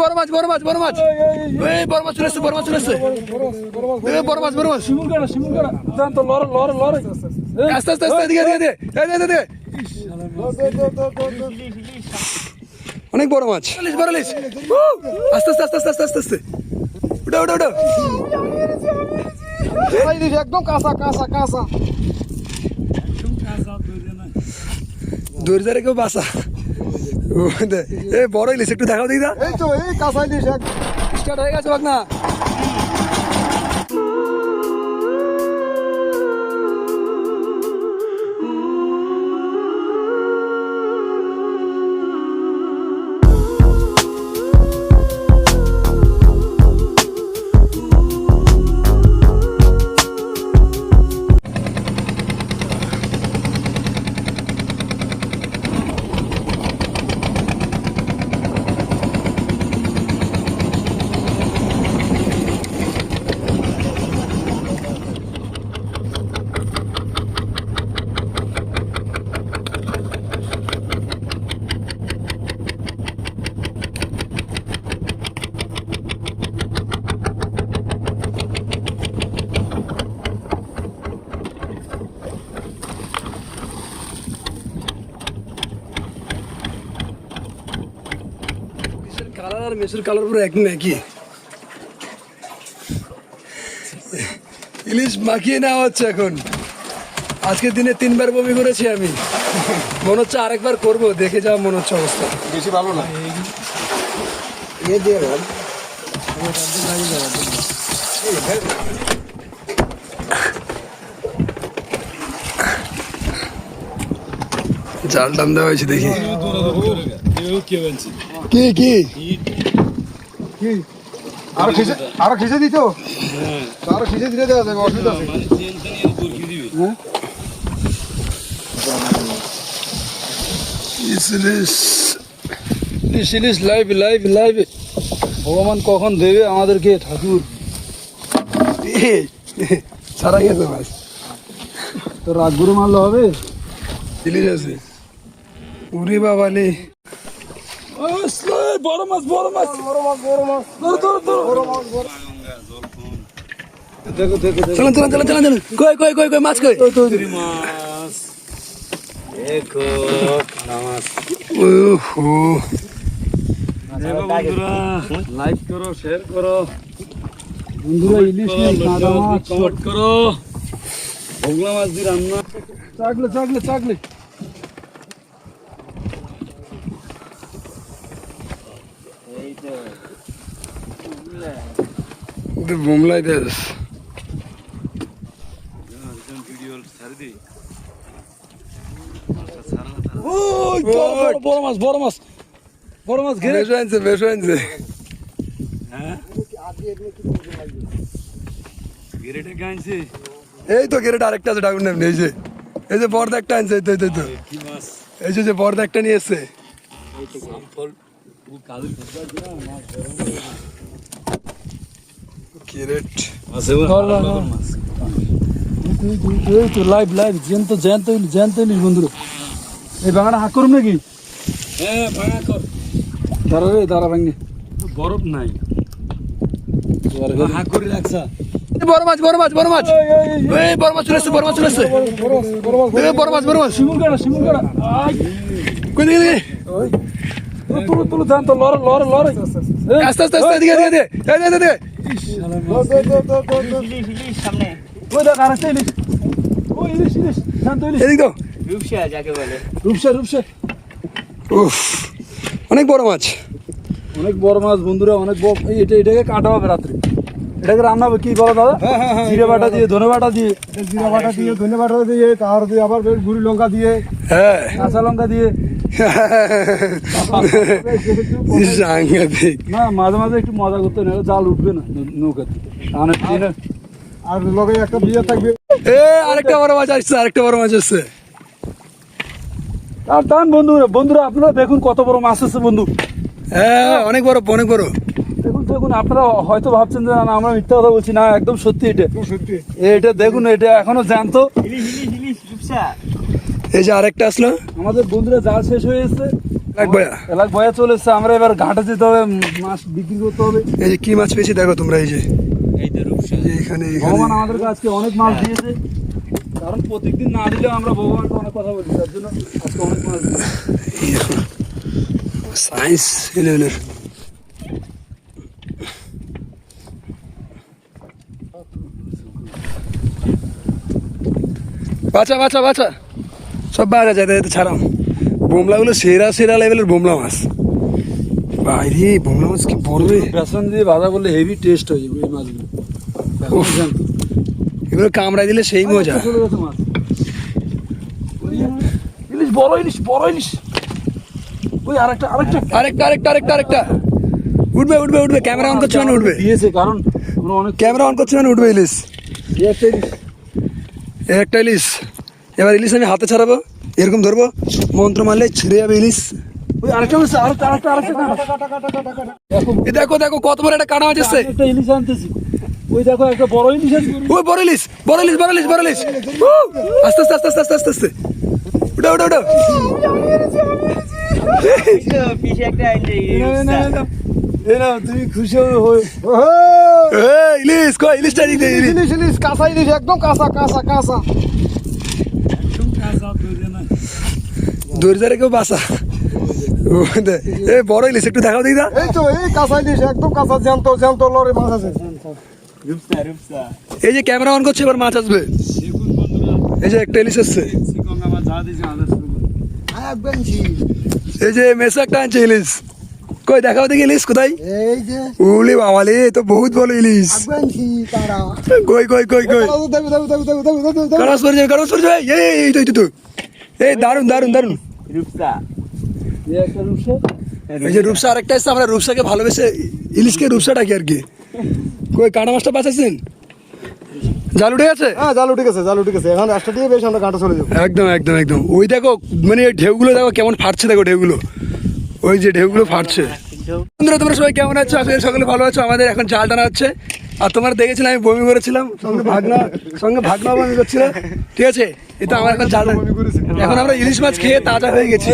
বড় মাছ বড় মাছ এই বড় মাছ চলে এসছে, বড় মাছ চলে এই বড় মাছ বড় মাছ। শিমুল কাটা শিমুল কাটা জান তো লড় লড় লড় আস্তে আস্তে আস্তে। অনেক আস্তে আস্তে আস্তে আস্তে। উঠো উঠো একদম কাঁচা কাঁচা কাঁচা দূর কেউ বাসা। এই বড় ইলিশ একটু দেখাও দেখি দা। এই তো এই কাঁচা ইলিশ এক স্টার্ট হয়ে গেছে বাক না কালার আর মেসের কালার পুরো এক নাকি ইলিশ মাখিয়ে নেওয়া হচ্ছে এখন আজকের দিনে তিনবার বমি করেছি আমি মনে হচ্ছে আরেকবার করব দেখে যাওয়া মনে হচ্ছে অবস্থা বেশি ভালো না জাল টান দেওয়া হয়েছে দেখি কি কি? কি? আরও খিচে আরও খিচে দিত? আরও খিচে দিলে দেওয়া যাবে অসুবিধা আছে। হ্যাঁ? লাইভ লাইভ লাইভ ভগবান কখন দেবে আমাদেরকে ঠাকুর? সারা গেছে মাছ তো রাত গুরু মারলে হবে? ইলিশ আছে উরে বাবালে বড় মাছ বড় মাছ বড় মাছ বড় মাছ ধরো ধরো মাছ বড় দেখো মাছ কই মাছ দেখো নামাজ ওহো বন্ধুরা লাইক করো শেয়ার করো। বন্ধুরা, ইলিশ মাছ ভোগলা মাছ। দিয়ে রান্না চাকলে চাকলে চাকলে। এটা বোমলাই দেশ ওই বড় মাছ বড় মাছ। বড় মাছ ঘিরে। বেশ আনছে বেশ আনছে ঘিরেটা গাইছে এই তো গেরেট আরেকটা আছে ডাকুন নাম এই যে এই যে বর্দা একটা আনছে এই তো এই তো, এই যে যে বর্দা একটা নিয়ে এসছে। গেরেট আছে এই তো লাইভ লাইভ জ্যান্ত জ্যান্ত জ্যান্ত ইলিশ বন্ধুরা এই বাগানে হাক করুম নাকি হ্যাঁ ভাঙা কর দাঁড়া রে দাঁড়া ভাঙনি বরফ নাই হাক করে রাখছা বড় মাছ বড় মাছ বড় মাছ এই বড় মাছ চলে এসছে বড় মাছ চলে এসছে এই বড় মাছ বড় মাছ শিমুল কাটা শিমুল কাটা কই দিকে দিকে তুলো তুলো জান তো লড় লড় লড় আস্তে আস্তে আস্তে এদিকে এদিকে এদিকে এই, এই, এই, এই, ওই দেখ আরেকটা ইলিশ ওই ইলিশ ইলিশ জান তো ইলিশ এদিক দাও রূপসা যাকে বলে রূপসা রূপসা উফ অনেক বড় মাছ। অনেক বড় মাছ বন্ধুরা অনেক এটা এটাকে কাটা হবে রাত্রে। এটাকে রান্না হবে কি করো দাদা? জিরে বাটা দিয়ে ধনে বাটা দিয়ে। জিরা বাটা দিয়ে ধনে বাটা দিয়ে তার দিয়ে আবার গুড়ি লঙ্কা দিয়ে হ্যাঁ। কাঁচা লঙ্কা দিয়ে। সাংঘাতিক না মাঝে মাঝে একটু মজা করতে না জাল উঠবে না নৌকাতে অনেক দিনে আর লগে একটা বিয়ে থাকবে। এ আরেকটা বড় মাছ আসছে আরেকটা বড় মাছ আসছে। আর টান বন্ধুরা বন্ধুরা আপনারা দেখুন কত বড় মাছ আছে বন্ধু। হ্যাঁ অনেক বড় অনেক বড়। দেখুন দেখুন আপনারা হয়তো ভাবছেন যে না আমরা মিথ্যা কথা বলছি না একদম সত্যি এটা। সত্যি। এটা দেখুন এটা এখনও জ্যান্ত। এই যে আরেকটা আসলো। আমাদের বন্ধুরা জাল শেষ হয়ে এলাক বয়া। চলে এসছে। আমরা এবার ঘাটে যেতে হবে মাছ বিক্রি করতে হবে। এই যে কি মাছ পেয়েছি দেখো তোমরা এই যে। যে এখানে ভগবান আমাদেরকে আজকে অনেক মাছ দিয়েছে। কারণ প্রত্যেকদিন না দিলেও আমরা ভগবানকে অনেক কথা বলি তার জন্য আজকে অনেক মাছ সায়েন্স লেভেলের বাচ্চা বাচ্চা বাচ্চা সব বাজা যেতে যেতে ছাড়াম বোমলাগুলো সেরা সেরা লেভেলের বোমলা মাছ। বাইরে বোমলা মাছ কি পড়বে বেসন দিয়ে ভাজা করলে হেভি টেস্ট হয়ে যাবে এই মাছগুলো। এগুলো কামড়ায় দিলে সেই মজা। ইলিশ বড় ইলিশ বড় ইলিশ। ওই আরেকটা আরেকটা। আরেকটা আরেকটা আরেকটা আরেকটা। উঠবে উঠবে উঠবে। ক্যামেরা অন করছে মানে উঠবে। দিয়েছে কারণ অনেক ক্যামেরা অন করছে মানে উঠবে ইলিশ। একটা ইলিশ। একটা ইলিশ। এবার ইলিশ আমি হাতে ছাড়াবো এরকম ধরবো মন্ত্র মারলে ছিঁড়ে যাবে ইলিশ। দেখো দেখো কত বড় একটা কাটা মাছ এসছে একটা ইলিশ আনতেছি। ওই দেখো একটা বড় ইলিশ আছে। ওই বড় ইলিশ বড় ইলিশ বড় ইলিশ বড় ইলিশ। উ! আস্তে আস্তে আস্তে আস্তে আস্তে আস্তে। উঠো উঠো উঠো। এই না তুমি খুশি ইলিশ ইলিশটা ইলিশ ইলিশ। ইলিশ কাঁচা ইলিশ একদম কাঁচা কাঁচা কাঁচা দূর যারে কেউ বাসা দে- এ বড় ইলিশ একটু দেখাও দিই দা এই তো এই কাঁচা ইলিশ একদম কাঁচা জ্যান্ত জ্যান্ত লরে মাছ আছে এই যে ক্যামেরা অন করছে এবার মাছ আসবে এই যে একটা ইলিশ আসছে এই যে মেসো একটা আনছে ইলিশ কই দেখাও দেখি ইলিশ কোথায় এই যে উলি বাবালে তো বহুত বড় ইলিশ কই কই কই কই কারস পড়ে যাবে কারস পড়ে যাবে এই তো, এই তো এই দারুণ দারুণ দারুণ এই একটা রূপসা? এই যে রূপসা আরেকটা এসছে আমরা রূপসাকে ভালোবেসে ইলিশকে রূপসা ডাকি আর কি? কই কাটা মাছটা বাঁচাচ্ছেন জাল উঠে গেছে? হ্যাঁ জাল উঠে গেছে জাল উঠে গেছে। এখন রাস্তা দিয়ে বেশ আমরা ঘাটে চলে যাব। একদম একদম একদম। ওই দেখো মানে এই ঢেউগুলো দেখো কেমন ফাটছে দেখো ঢেউগুলো। ওই যে ঢেউগুলো ফাটছে। বন্ধুরা তোমরা সবাই কেমন আছো? করি সকলে ভালো আছো। আমাদের এখন জাল টানা হচ্ছে। আর তোমার দেখেছিলে আমি বমি করেছিলাম, সঙ্গে ভাগনা সঙ্গে ভাগনা বমি করছিল। ঠিক আছে? এটা আমার এখন জাল এখন আমরা ইলিশ মাছ খেয়ে তাজা হয়ে গেছি।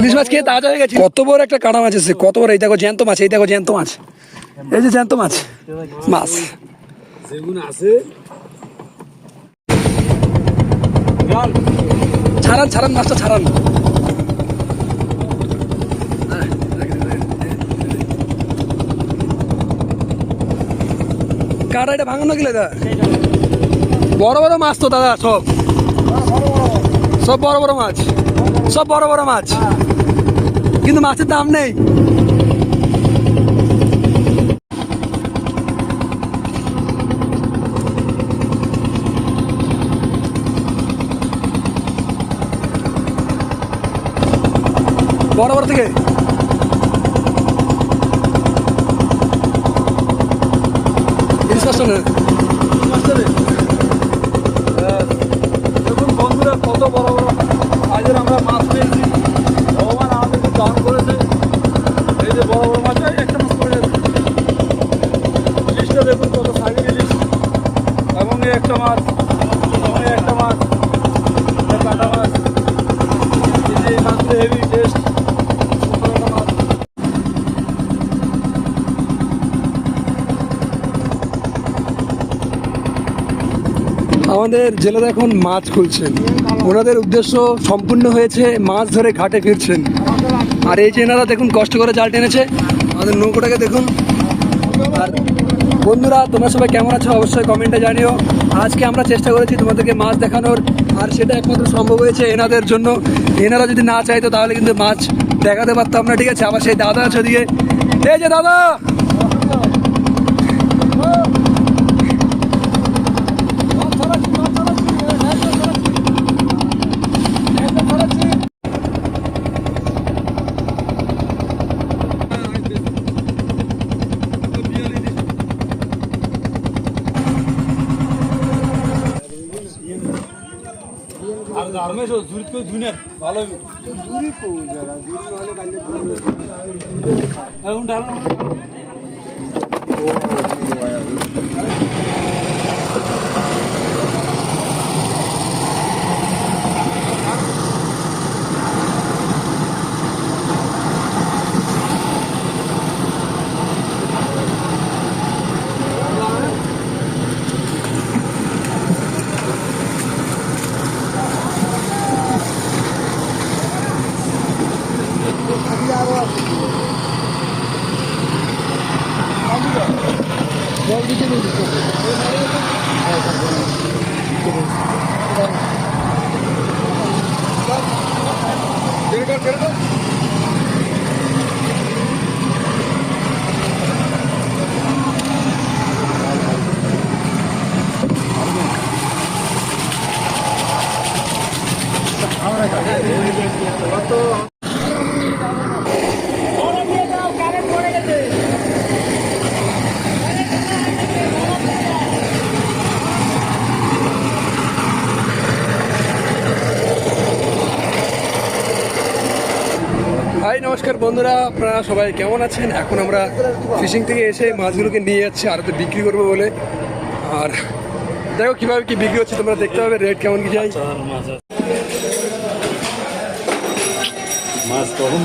ইলিশ মাছ খেয়ে তাজা হয়ে গেছি। কত বড় একটা কাটা মাছ এসেছে, কত বড়। এই দেখো জ্যান্ত মাছ, এই দেখো জ্যান্ত মাছ। এই যে জ্যান্ত মাছ মাছ। যেগুলো আছে ছাড়ান ছাড়ান, মাছটা ছাড়ান। কাটা এটা ভাঙানো গেলে দা? বড় বড় মাছ তো দাদা, সব। সব বড় বড় মাছ। সব বড় বড় মাছ। কিন্তু মাছের দাম নেই। বড় বড় থেকে? মাছটা না দেখুন বন্ধুরা, কত বড় বড় আজের আমরা মাছ পেয়েছি। ভগবান আমাদেরকে দান করেছে। এই যে বড় বড় মাছ একটা মাছ পড়ে দেখুন কত সাইজের ইলিশ এবং একটা মাছ একটা মাছ কাটা মাছ। এই মাছগুলো হেভি টেস্ট আমাদের জেলেরা এখন মাছ খুলছেন। ওনাদের উদ্দেশ্য সম্পূর্ণ হয়েছে মাছ ধরে ঘাটে ফিরছেন। আর এই যে এনারা দেখুন কষ্ট করে জাল টেনেছে, আমাদের নৌকোটাকে দেখুন। আর বন্ধুরা, তোমরা সবাই কেমন আছো অবশ্যই কমেন্টে জানিও। আজকে আমরা চেষ্টা করেছি তোমাদেরকে মাছ দেখানোর, আর সেটা একমাত্র সম্ভব হয়েছে এনাদের জন্য। এনারা যদি না চাইতো তাহলে কিন্তু মাছ দেখাতে পারতাম না, ঠিক আছে? আবার সেই দাদা আছে ওদিকে। এই যে দাদা! গার্মেন্টস জুরিত করে ধুনে ভালো হবে এখন ঢালো নমস্কার বন্ধুরা, আপনারা সবাই কেমন আছেন? এখন আমরা ফিশিং থেকে এসে মাছগুলোকে নিয়ে যাচ্ছি, আর তো বিক্রি করব বলে। আর দেখো কীভাবে কি বিক্রি হচ্ছে, তোমরা দেখতে পাবে, রেট কেমন কি যাই মাছ কখন